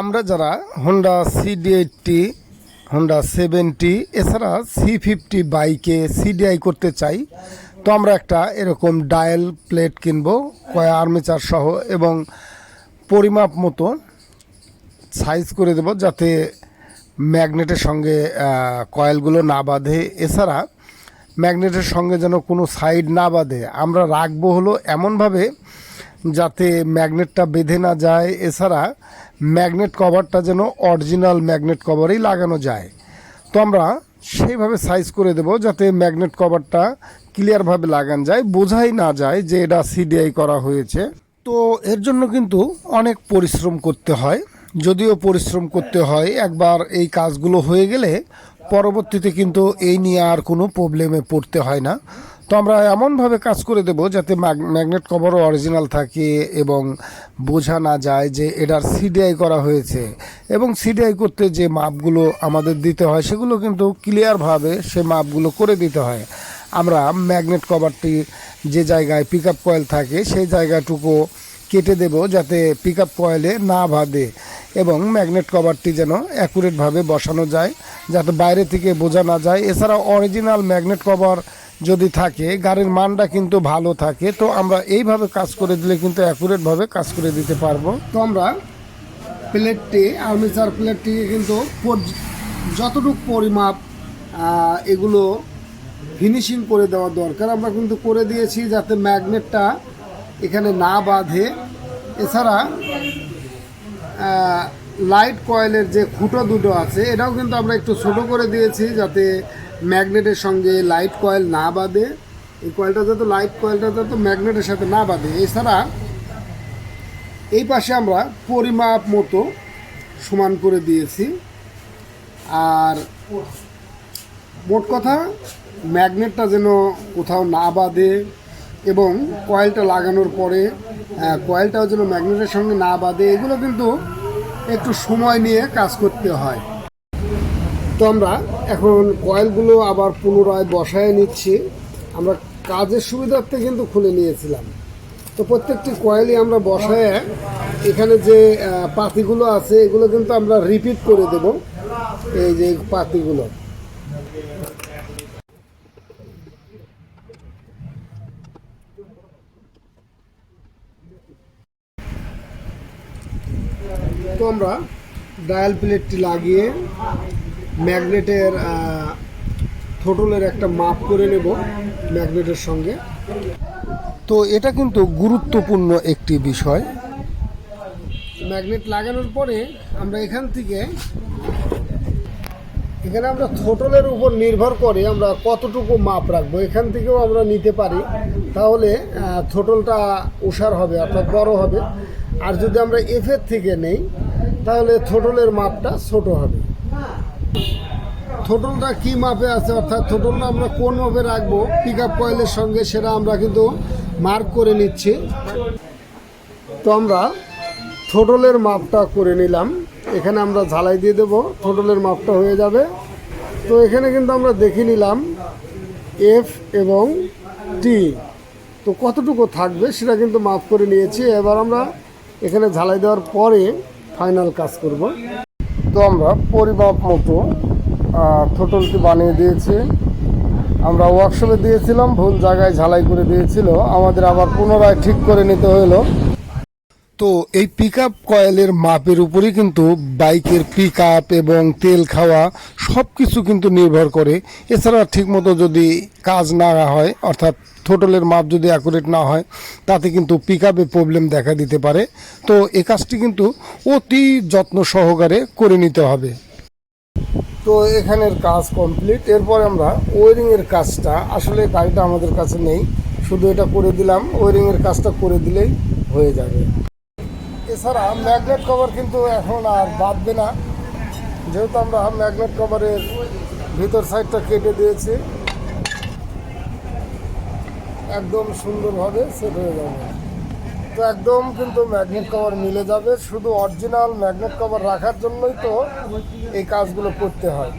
আমরা যারা Honda CD eighty Honda seventy এছাড়া সি ফিফটি বাইকে সিডিআই করতে চাই, তো আমরা একটা এরকম ডায়াল প্লেট কিনবো, কয় আর্মেচার সহ এবং পরিমাপ মতো সাইজ করে দেব যাতে ম্যাগনেটের সঙ্গে কয়েলগুলো না বাঁধে। এছাড়া ম্যাগনেটের সঙ্গে যেন কোনো সাইড না বাঁধে। আমরা রাখব হলো এমনভাবে যাতে ম্যাগনেটটা বেঁধে না যায়। এছাড়া ম্যাগনেট কভারটা যেন অরিজিনাল ম্যাগনেট কভারেই লাগানো যায়। তো আমরা সেইভাবে সাইজ করে দেব যাতে ম্যাগনেট কভারটা ক্লিয়ারভাবে লাগান যায়, বোঝাই না যায় যে এটা সিডিআই করা হয়েছে। তো এর জন্য কিন্তু অনেক পরিশ্রম করতে হয়। যদিও পরিশ্রম করতে হয়, একবার এই কাজগুলো হয়ে গেলে পরবর্তীতে কিন্তু এই নিয়ে আর কোনো প্রবলেমে পড়তে হয় না। তো আমরা এমনভাবে কাজ করে দেব যাতে ম্যাগ- ম্যাগনেট কভারও অরিজিনাল থাকে এবং বোঝা না যায় যে এটার সিডিআই করা হয়েছে। এবং সিডিআই করতে যে মাপগুলো আমাদের দিতে হয়, সেগুলো কিন্তু ক্লিয়ারভাবে সে মাপগুলো করে দিতে হয়। আমরা ম্যাগনেট কভারটি যে জায়গায় পিক আপ কয়েল থাকে, সেই জায়গাটুকু কেটে দেব যাতে পিক আপ কয়েলে না বাঁধে এবং ম্যাগনেট কভারটি যেন অ্যাকুরেটভাবে বসানো যায়, যাতে বাইরে থেকে বোঝা না যায়। এছাড়া অরিজিনাল ম্যাগনেট কভার যদি থাকে, গাড়ির মানটা কিন্তু ভালো থাকে, তো আমরা এইভাবে কাজ করে দিলে কিন্তু অ্যাকুরেটভাবে কাজ করে দিতে পারব। তো আমরা প্লেটটি, আর্মিচার প্লেটটিকে কিন্তু যতটুকু পরিমাপ এগুলো ফিনিশিং করে দেওয়া দরকার, আমরা কিন্তু করে দিয়েছি যাতে ম্যাগনেটটা এখানে না বাঁধে। এছাড়া লাইট কয়েলের যে খুঁটো দুটো আছে, এটাও কিন্তু আমরা একটু ছোট করে দিয়েছি যাতে ম্যাগনেটের সঙ্গে লাইট কয়েল না বাঁধে। এই কয়েলটা যাতে লাইট কয়েলটা যাতে ম্যাগনেটের সাথে না বাঁধে। এছাড়া এই পাশে আমরা পরিমাপ মতো সমান করে দিয়েছি। আর মোট কথা, ম্যাগনেটটা যেন কোথাও না বাঁধে এবং কয়েলটা লাগানোর পরে কয়েলটাও যেন ম্যাগনেটের সঙ্গে না বাঁধে, এগুলো কিন্তু একটু সময় নিয়ে কাজ করতে হয়। তো আমরা এখন কয়েলগুলো আবার পুনরায় বসায় নিচ্ছি। আমরা কাজের সুবিধার্থে কিন্তু খুলে নিয়েছিলাম। তো প্রত্যেকটি কয়েলই আমরা বসায় এখানে যে পাতিগুলো আছে, এগুলো কিন্তু আমরা রিপিট করে দেব। এই যে পাতিগুলো। তো আমরা ডায়াল প্লেটটি লাগিয়ে ম্যাগনেটের থোটলের একটা মাপ করে নেব ম্যাগনেটের সঙ্গে। তো এটা কিন্তু গুরুত্বপূর্ণ একটি বিষয়। ম্যাগনেট লাগানোর পরে আমরা এখান থেকে, এখানে আমরা থোটলের উপর নির্ভর করে আমরা কতটুকু মাপ রাখব, এখান থেকেও আমরা নিতে পারি। তাহলে থোটলটা উষার হবে অর্থাৎ বড় হবে। আর যদি আমরা এফের থেকে নেই, তাহলে থোটলের মাপটা ছোট হবে। থোটলটা কি মাপে আছে? অর্থাৎ থোটলটা আমরা কোন মাপে রাখব? পিক আপ কয়েলের সঙ্গে সেটা আমরা কিন্তু মার্ক করে নিচ্ছি। তো আমরা থোটলের মাপটা করে নিলাম। এখানে আমরা ঝালাই দিয়ে দেবো। থোটলের মাপটা হয়ে যাবে। তো এখানে কিন্তু আমরা দেখে নিলাম এফ এবং টি তো কতটুকু থাকবে সেটা কিন্তু মাপ করে নিয়েছি। এবার আমরা এখানে ঝালাই দেওয়ার পরে ফাইনাল কাজ করব। তো আমরা পরিমাপ মতো থোটলটি বানিয়ে দিয়েছি, আমরা ওয়ার্কশপে দিয়েছিলাম, ভুল জায়গায় ঝালাই করে দিয়েছিল, আমাদের আবার পুনরায় ঠিক করে নিতে হলো। তো এই পিক আপ কয়েলের মাপের উপরই কিন্তু বাইকের পিক আপ এবং তেল খাওয়া সব কিছু কিন্তু নির্ভর করে। এছাড়া ঠিকমতো যদি কাজ না হয়, অর্থাৎ থোটলের মাপ যদি অ্যাকুরেট না হয়, তাতে কিন্তু পিক আপে প্রবলেম দেখা দিতে পারে। তো এ কাজটি কিন্তু অতি যত্ন সহকারে করে নিতে হবে। তো এখানের কাজ কমপ্লিট এরপরে আমরা ওয়ারিংয়ের কাজটা, আসলে গাড়িটা আমাদের কাছে নেই। শুধু এটা করে দিলাম ওয়ারিংয়ের কাজটা করে দিলেই হয়ে যাবে। এছাড়া ম্যাগনেট কভার কিন্তু এখন আর বাঁধবে না। যেহেতু আমরা ম্যাগনেট কভারের ভিতর সাইডটা কেটে দিয়েছি, একদম সুন্দরভাবে সেট হয়ে যাবে। তো একদম কিন্তু ম্যাগনেট কভার মিলে যাবে, শুধু অরিজিনাল ম্যাগনেট কভার রাখার জন্যই তো এই কাজগুলো করতে হয়।